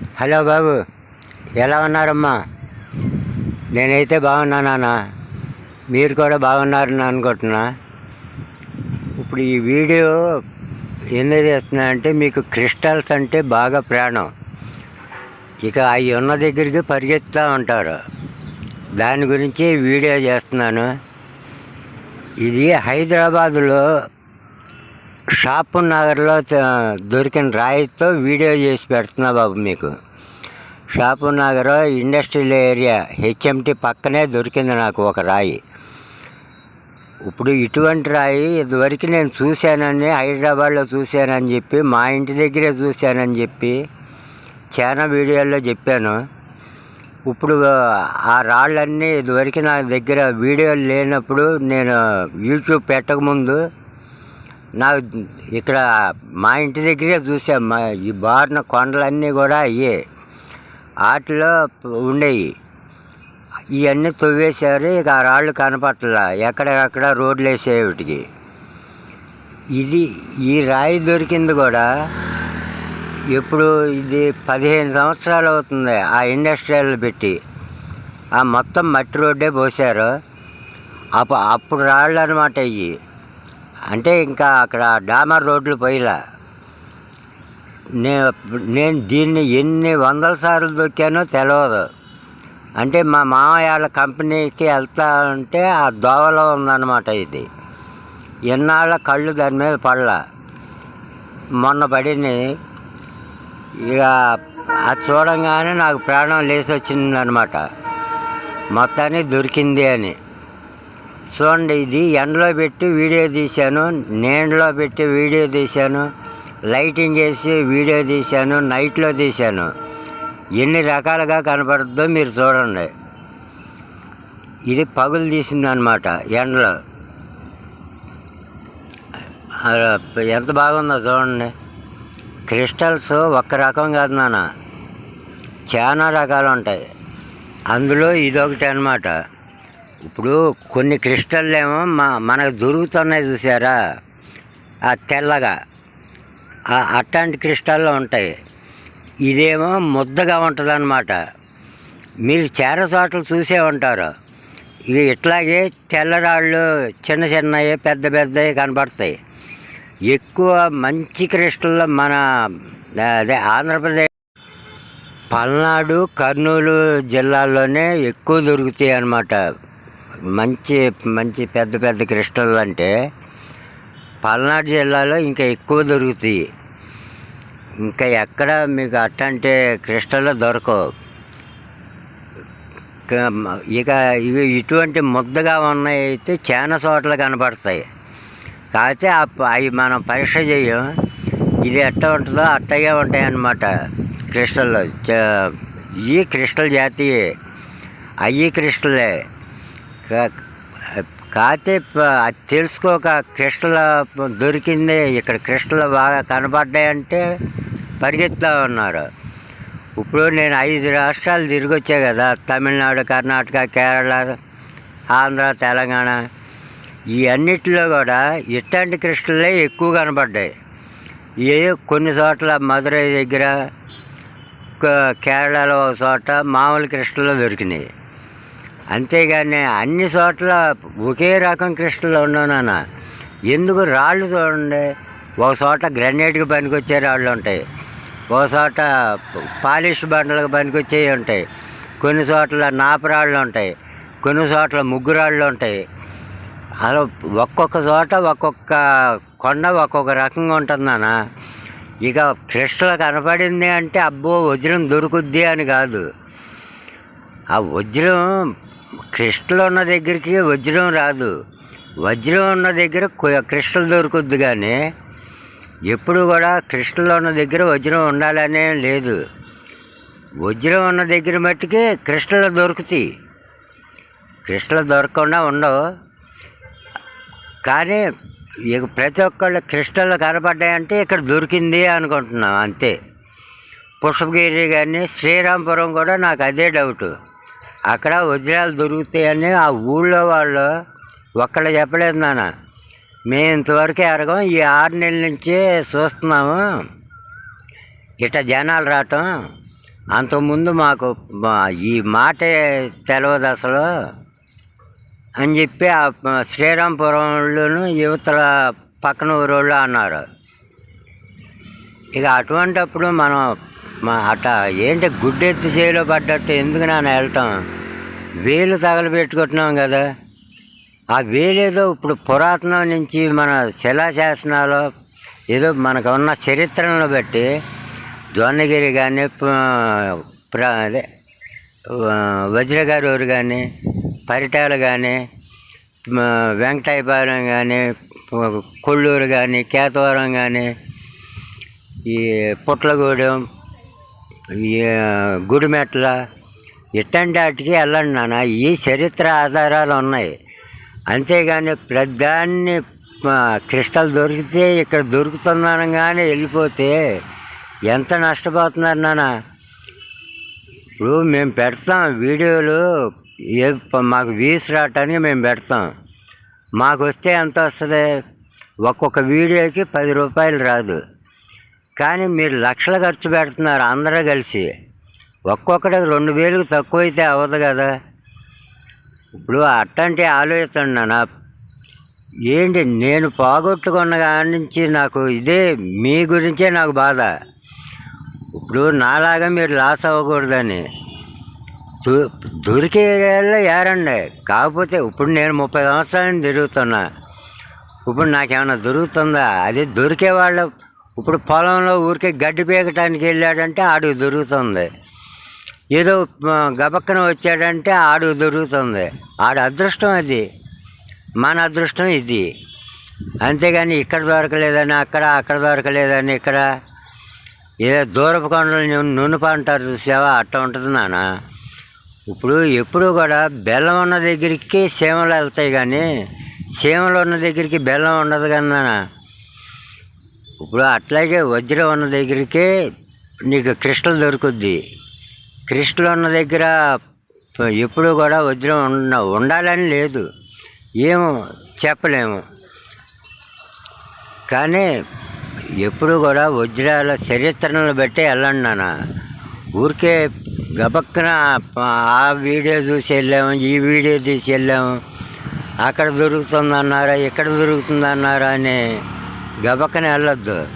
Hello బాబు ఎలా ఉన్నారమ్మా? నేనైతే బాగున్నానా మీరు కూడా బాగున్నారని అనుకుంటున్నా. ఇప్పుడు ఈ వీడియో ఎందుకు చేస్తున్నా అంటే మీకు క్రిస్టల్స్ అంటే బాగా ప్రాణం. ఇక అవి ఉన్న దగ్గరికి పరిగెత్తుతూ ఉంటారు. దాని గురించి వీడియో చేస్తున్నాను. ఇది హైదరాబాదులో షాపు నగర్లో దొరికిన రాయితో వీడియో చేసి పెడుతున్నా బాబు మీకు. Shapur Nagar industrial area HMT పక్కనే దొరికింది నాకు ఒక రాయి. ఇప్పుడు ఇటువంటి రాయి ఇదివరకు నేను చూశానని హైదరాబాద్లో చూశానని చెప్పి మా ఇంటి దగ్గరే చూశానని చెప్పి చాలా వీడియోల్లో చెప్పాను. ఇప్పుడు ఆ రాళ్ళన్నీ ఇదివరకు నా దగ్గర వీడియోలు లేనప్పుడు నేను యూట్యూబ్ పెట్టకముందు నా ఇక్కడ మా ఇంటి దగ్గరే చూసాం. మా ఈ బారిన కొండలన్నీ కూడా అయ్యే వాటిలో ఉండేవి ఇవన్నీ తవ్వేశారు. ఇక ఆ రాళ్ళు కనపట్ల ఎక్కడెక్కడ రోడ్లు వేసేవిటికి ఇది ఈ రాయి దొరికింది కూడా ఇప్పుడు ఇది పదిహేను సంవత్సరాలు అవుతుంది ఆ ఇండస్ట్రియల్ పెట్టి. ఆ మొత్తం మట్టి రోడ్డే పోసారు అప్పు అప్పుడు రాళ్ళు అనమాట ఇవి అంటే ఇంకా అక్కడ డామర్ రోడ్లు పోయిలా. నేను నేను దీన్ని ఎన్ని వందల సార్లు దొక్కానో తెలియదు అంటే మా మామయ్య వాళ్ళ కంపెనీకి వెళ్తా ఉంటే ఆ దోవలో ఉందన్నమాట ఇది. ఎన్నాళ్ళ కళ్ళు దాని మీద పడలా. మొన్న పడింది. ఇక అది చూడంగానే నాకు ప్రాణం లేచి వచ్చిందనమాట మొత్తానికి దొరికింది అని. చూడండి ఇది ఎండలో పెట్టి వీడియో తీశాను నీడలో పెట్టి వీడియో తీశాను లైటింగ్ చేసి వీడియో తీశాను నైట్లో తీశాను. ఎన్ని రకాలుగా కనపడుతుందో మీరు చూడండి. ఇది పగులు తీసిందనమాట ఎండలో. ఎంత బాగుందో చూడండి. క్రిస్టల్స్ ఒక్క రకం కాదు నాన్న చాలా రకాలు ఉంటాయి. అందులో ఇదొకటి అనమాట ఇప్పుడు కొన్ని క్రిస్టల్ ఏమో మా మనకు దొరుకుతున్నాయి చూసారా? ఆ తెల్లగా. ఆ అట్లాంటి క్రిస్టల్లో ఉంటాయి. ఇదేమో ముద్దగా ఉంటుందనమాట మీరు చేర చోట్ల చూసే ఉంటారు. ఇవి ఇట్లాగే తెల్లరాళ్ళు చిన్న చిన్నవి పెద్ద పెద్దవి కనపడతాయి. ఎక్కువ మంచి క్రిస్టల్ మన అదే ఆంధ్రప్రదేశ్ పల్నాడు కర్నూలు జిల్లాల్లోనే ఎక్కువ దొరుకుతాయి అన్నమాట. మంచి మంచి పెద్ద పెద్ద క్రిస్టల్ అంటే పల్నాడు జిల్లాలో ఇంకా ఎక్కువ దొరుకుతాయి. ఇంకా ఎక్కడ మీకు అట్టంటే క్రిస్టల్ దొరకవు. ఇక ఇక ఇవి ఇటువంటి ముద్దగా ఉన్నాయి అయితే చాలా చోట్ల కనపడతాయి. కాకపోతే ఆ- అవి మనం పరీక్ష చేయం ఇది ఎట్ట ఉంటుందో అట్టగే ఉంటాయి అన్నమాట క్రిస్టల్ ఈ క్రిస్టల్ జాతీయ అయ్యి క్రిస్టలే. కాతే కాకపోతే అది తెలుసుకోక క్రిస్టల్ దొరికింది. ఇక్కడ క్రిస్టల్ బాగా కనబడ్డాయంటే పరిగెత్తా ఉన్నారు. ఇప్పుడు నేను ఐదు రాష్ట్రాలు తిరిగి వచ్చా కదా. తమిళనాడు కర్ణాటక కేరళ ఆంధ్ర తెలంగాణ. ఈ అన్నిటిలో కూడా ఇట్లాంటి క్రిస్టల్లే ఎక్కువ కనబడ్డాయి. ఏ కొన్ని చోట్ల మధురై దగ్గర కేరళలో ఒక చోట మామూలు క్రిస్టల్లో దొరికినాయి. అంతేగాని అన్ని చోట్ల ఒకే రకం క్రిస్టల్ ఉండవునా ఎందుకు రాళ్ళు చూడండి. ఒక చోట గ్రనేట్కి పనికొచ్చే రాళ్ళు ఉంటాయి. ఒక చోట పాలిష్ బండలకు పనికొచ్చేవి ఉంటాయి. కొన్ని చోట్ల నాపరాళ్ళు ఉంటాయి. కొన్ని చోట్ల ముగ్గురాళ్ళు ఉంటాయి. అలా ఒక్కొక్క చోట ఒక్కొక్క కొండ ఒక్కొక్క రకంగా ఉంటుందన్న ఇక క్రిస్టల్ కనపడింది అంటే అబ్బో వజ్రం దొరుకుద్ది అని కాదు. ఆ వజ్రం క్రిస్టల్ ఉన్న దగ్గరికి వజ్రం రాదు. వజ్రం ఉన్న దగ్గర కొ- క్రిస్టల్ దొరుకుద్ది కానీ ఎప్పుడు కూడా క్రిస్టల్ ఉన్న దగ్గర వజ్రం ఉండాలనే లేదు. వజ్రం ఉన్న దగ్గర మట్టుకి క్రిస్టల్ దొరుకుతాయి. క్రిస్టల్ దొరకకుండా ఉండవు. కానీ ఇక ప్రతి ఒక్కళ్ళు క్రిస్టల్ కనపడ్డాయంటే ఇక్కడ దొరికింది అనుకుంటున్నాం అంతే. పుష్పగిరి కానీ శ్రీరాంపురం కూడా నాకు అదే డౌటు. అక్కడ వజ్రాలు దొరుకుతాయని ఆ ఊళ్ళో వాళ్ళు ఒక్కళ్ళు చెప్పలేదు నాన్న. మేము ఇంతవరకు ఎరగం ఈ ఆరు నెలల నుంచి చూస్తున్నాము. ఇట జనాలు రావటం. అంతకుముందు మాకు మా- ఈ మాట తెలవదు అసలు అని చెప్పి ఆ శ్రీరాంపురంలోను యువతల పక్కన ఊరోళ్ళు అన్నారు. ఇక అటువంటప్పుడు మనం మా అట్ట ఏంటి గుడ్డెత్తి చేలో పడ్డట్టు ఎందుకు నాన్న వెళ్తాం? వేలు తగలబెట్టుకుంటున్నాం కదా. ఆ వేలేదో ఇప్పుడు పురాతనం నుంచి మన శిలాశాసనాలు ఏదో మనకు ఉన్న చరిత్రను బట్టి దొన్నగిరి కానీ అదే వజ్రగారూరు కానీ పరిటాలు కానీ వెంకటాయపాలెం కానీ కొల్లూరు కానీ కేతవరం కానీ ఈ పుట్లగూడెం గుడిమెట్ల ఇట్టంటి వాటికి వెళ్ళండి నాన్న. ఈ చరిత్ర ఆధారాలు ఉన్నాయి. అంతేగాని ప్రధాన్ని క్రిస్టల్ దొరికితే ఇక్కడ దొరుకుతున్నాను కానీ వెళ్ళిపోతే ఎంత నష్టపోతున్నారు నాన్న? ఇప్పుడు మేము పెడతాం వీడియోలు ఏ మాకు వ్యూస్ రావటానికి మేము పెడతాం. మాకు వస్తే ఎంత వస్తుంది? ఒక్కొక్క వీడియోకి పది రూపాయలు రాదు. కానీ మీరు లక్షలు ఖర్చు పెడుతున్నారు అందరూ కలిసి. ఒక్కొక్కటి రెండు వేలకు తక్కువ అయితే అవ్వదు కదా. ఇప్పుడు అట్టంటి ఆలోచన నాన్న. ఏంటి నేను పోగొట్టుకున్న కాడి నుంచి నాకు ఇదే మీ గురించే నాకు బాధ. ఇప్పుడు నాలాగా మీరు లాస్ అవ్వకూడదని. దు- దొరికే ఏరండి. కాకపోతే ఇప్పుడు నేను ముప్పై సంవత్సరాలు తిరుగుతున్నా. ఇప్పుడు నాకేమైనా దొరుకుతుందా? అది దొరికే వాళ్ళు ఇప్పుడు పొలంలో ఊరికే గడ్డి పీకటానికి వెళ్ళాడంటే ఆడు దొరుకుతుంది. ఏదో గబక్కన వచ్చాడంటే ఆడు దొరుకుతుంది. ఆడు అదృష్టం అది. మన అదృష్టం ఇది. అంతేగాని ఇక్కడ దొరకలేదని అక్కడ అక్కడ దొరకలేదని ఇక్కడ ఏదో దూరపు కొండలు నూనె నునుపు అంటారు చూసావా? అట్ట ఉంటుంది నాన్న. ఇప్పుడు ఎప్పుడు కూడా బెల్లం ఉన్న దగ్గరికి సీమలు వెళ్తాయి కానీ సీమలు ఉన్న దగ్గరికి బెల్లం ఉండదు కదా నాన్న. ఇప్పుడు అట్లాగే వజ్రం ఉన్న దగ్గరికి నీకు క్రిస్టల్ దొరుకుద్ది. క్రిస్టల్ ఉన్న దగ్గర ఎప్పుడు కూడా వజ్రం ఉండ ఉండాలని లేదు. ఏమో చెప్పలేము. కానీ ఎప్పుడు కూడా వజ్రాల చరిత్రను బట్టి వెళ్ళండి నాన్న. ఊరికే గబక్కన ఆ వీడియో చూసి వెళ్ళాము ఈ వీడియో తీసి వెళ్ళాము. అక్కడ దొరుకుతుందన్నారా ఇక్కడ దొరుకుతుందన్నారా అని గబక్కన వెళ్ళొద్దు.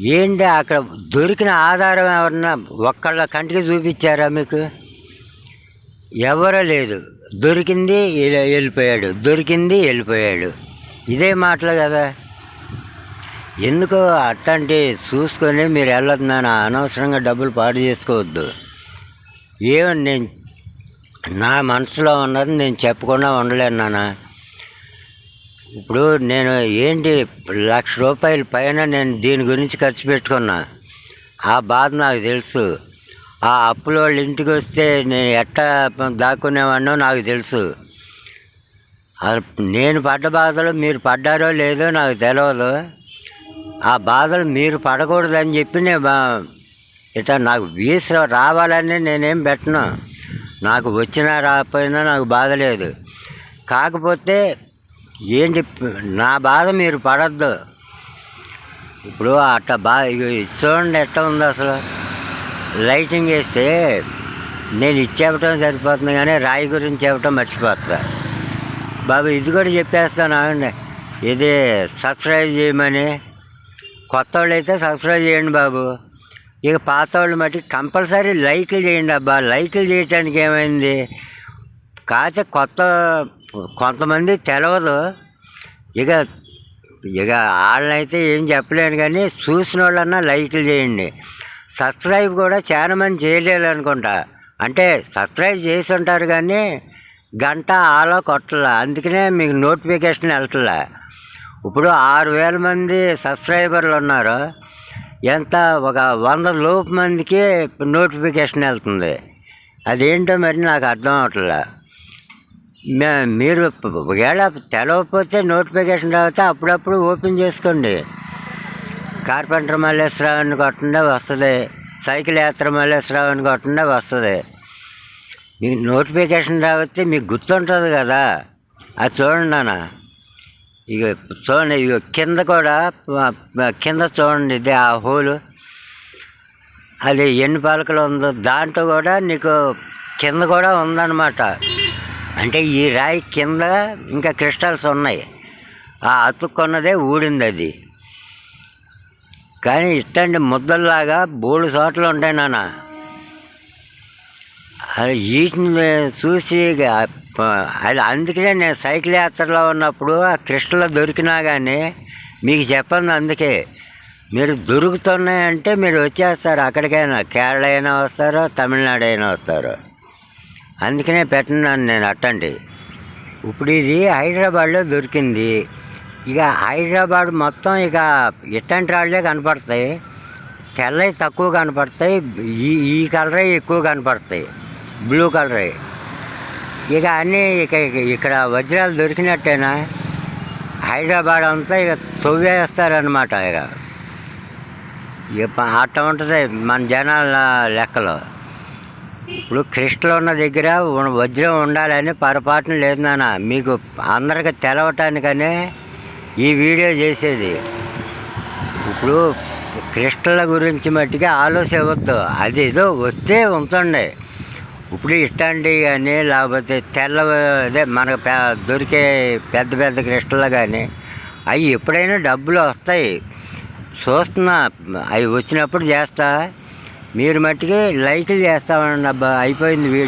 ఏంటి అక్కడ దొరికిన ఆధారం ఎవరన్నా ఒక్కళ్ళ కంటికి చూపించారా మీకు? ఎవరో లేదు. దొరికింది వెళ్ళిపోయాడు. దొరికింది వెళ్ళిపోయాడు. ఇదే మాటలు కదా. ఎందుకో అట్లాంటి చూసుకొని మీరు వెళ్ళొద్దు నాన్న. అనవసరంగా డబ్బులు పాడు చేసుకోవద్దు. ఏమని నేను నా మనసులో ఉన్నది నేను చెప్పకుండా ఉండలేను నాన్న. ఇప్పుడు నేను ఏంటి లక్ష రూపాయల పైన నేను దీని గురించి ఖర్చు పెట్టుకున్నా? ఆ బాధ నాకు తెలుసు. ఆ అప్పుల వాళ్ళు ఇంటికి వస్తే నేను ఎట్టా దాక్కునేవాడినో నాకు తెలుసు. నేను పడ్డ బాధలు మీరు పడ్డారో లేదో నాకు తెలియదు ఆ బాధలు మీరు పడకూడదని చెప్పి నేను బా ఇట్లా నాకు వీస రావాలని నేనేం పెట్టను. నాకు వచ్చినా రాకపోయినా నాకు బాధ లేదు. కాకపోతే ఏంటి నా బాధ మీరు పడద్దు. ఇప్పుడు అట్ట బా ఇగో చూడండి ఎట్ట ఉంది అసలు. లైటింగ్ వేస్తే నేను ఇది చెప్పటం సరిపోతుంది కానీ రాయి గురించి చెప్పటం మర్చిపోతా బాబు ఇది కూడా చెప్పేస్తాను అండి ఇది సబ్స్క్రైబ్ చేయమని. కొత్త వాళ్ళు అయితే సబ్స్క్రైబ్ చేయండి బాబు. ఇక పాత వాళ్ళు మట్టి కంపల్సరీ లైక్లు చేయండి అబ్బా. లైక్లు చేయటానికి ఏమైంది? కాకపోతే కొత్త కొంతమంది తెలవదు. ఇక ఇక వాళ్ళనైతే ఏం చెప్పలేను కానీ చూసిన వాళ్ళన్నా లైక్లు చేయండి. సబ్స్క్రైబ్ కూడా చాలా మంది చేయలేదు అనుకుంటా. అంటే సబ్స్క్రైబ్ చేసి ఉంటారు కానీ గంట ఆలో కొట్టలా. అందుకనే మీకు నోటిఫికేషన్ వెళ్తలే. ఇప్పుడు ఆరు వేల మంది సబ్స్క్రైబర్లు ఉన్నారు. ఎంత? ఒక వంద లోపు మందికి నోటిఫికేషన్ వెళ్తుంది. అదేంటో మరి నాకు అర్థం అవట్లే. మీరు ఒకవేళ తెలవకపోతే నోటిఫికేషన్ రాకపోతే అప్పుడప్పుడు ఓపెన్ చేసుకోండి. కార్పెంటర్ మల్లేశ్వరావు అని కొట్టండా వస్తుంది. సైకిల్ యాత్ర మల్లేశ్వరావు అని కొట్టండా వస్తుంది. మీకు నోటిఫికేషన్ రాకపోతే మీకు గుర్తుంటుంది కదా? అది చూడండి నాన్న. ఇక చూడండి ఇక కింద కూడా కింద చూడండి ఇది ఆ హోలు. అది ఎన్ని పలకలు ఉందో దాంట్లో కూడా నీకు కింద కూడా ఉందన్నమాట. అంటే ఈ రాయి కింద ఇంకా క్రిస్టల్స్ ఉన్నాయి. ఆ అతుక్కున్నదే ఊడింది అది కానీ ఇట్టండి ముద్దల్లాగా బోడు చోట్లు ఉంటాయి నాన్న. అది వీటిని చూసి అది అందుకనే నేను సైకిల్ యాత్రలో ఉన్నప్పుడు ఆ క్రిస్టల్ దొరికినా కానీ మీకు చెప్పండి అందుకే. మీరు దొరుకుతున్నాయంటే మీరు వచ్చేస్తారు. అక్కడికైనా కేరళ అయినా వస్తారు తమిళనాడు అయినా వస్తారు. అందుకనే పెట్టినాను నేను అట్టండి. ఇప్పుడు ఇది హైదరాబాద్లో దొరికింది. ఇక హైదరాబాద్ మొత్తం ఇక ఇట్టంటి రాళ్ళే కనపడతాయి. తెల్లవి తక్కువ కనపడతాయి. ఈ ఈ కలరే ఎక్కువ కనపడతాయి. బ్లూ కలరే. ఇక అన్నీ ఇక ఇక్కడ వజ్రాలు దొరికినట్టేనా? హైదరాబాద్ అంతా ఇక తవ్వేస్తారనమాట ఇక. ఇక అట్ట ఉంటుంది మన జనాల లెక్కలో. ఇప్పుడు క్రిస్టల్ ఉన్న దగ్గర వజ్రం ఉండాలని పొరపాటున లేదు నాన్న. మీకు అందరికి తెలవటానికనే ఈ వీడియో చేసేది. ఇప్పుడు క్రిస్టల్ గురించి మట్టిగా ఇవ్వద్దు. అది ఏదో వస్తే ఉంచండి. ఇప్పుడు ఇష్టండి కానీ లేకపోతే తెల్ల అదే మనకు దొరికే పెద్ద పెద్ద క్రిస్టల్ కానీ అవి ఎప్పుడైనా డబ్బులు వస్తాయి. చూస్తున్నా అవి వచ్చినప్పుడు చేస్తా. మీరు మట్టికి లైక్లు చేస్తామని అయిపోయింది వీడియో.